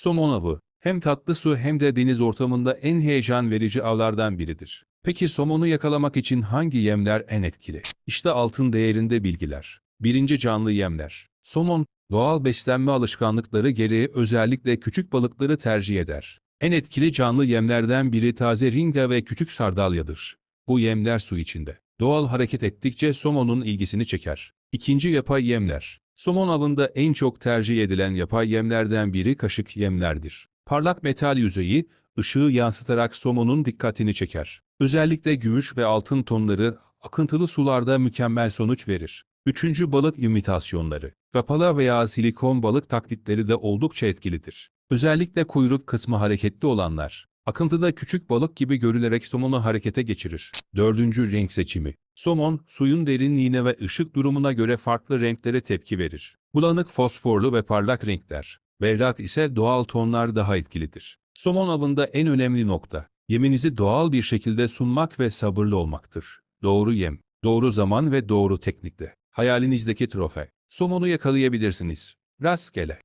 Somon avı, hem tatlı su hem de deniz ortamında en heyecan verici avlardan biridir. Peki somonu yakalamak için hangi yemler en etkili? İşte altın değerinde bilgiler. Birinci canlı yemler. Somon, doğal beslenme alışkanlıkları gereği özellikle küçük balıkları tercih eder. En etkili canlı yemlerden biri taze ringa ve küçük sardalyadır. Bu yemler su içinde. Doğal hareket ettikçe somonun ilgisini çeker. İkinci yapay yemler. Somon avında en çok tercih edilen yapay yemlerden biri kaşık yemlerdir. Parlak metal yüzeyi, ışığı yansıtarak somonun dikkatini çeker. Özellikle gümüş ve altın tonları akıntılı sularda mükemmel sonuç verir. Üçüncü balık imitasyonları. Rapala veya silikon balık taklitleri de oldukça etkilidir. Özellikle kuyruk kısmı hareketli olanlar. Akıntıda küçük balık gibi görülerek somonu harekete geçirir. Dördüncü renk seçimi. Somon, suyun derinliğine ve ışık durumuna göre farklı renklere tepki verir. Bulanık fosforlu ve parlak renkler. Berrak ise doğal tonlar daha etkilidir. Somon avında en önemli nokta, yeminizi doğal bir şekilde sunmak ve sabırlı olmaktır. Doğru yem, doğru zaman ve doğru teknikle. Hayalinizdeki trofe. Somonu yakalayabilirsiniz. Rastgele.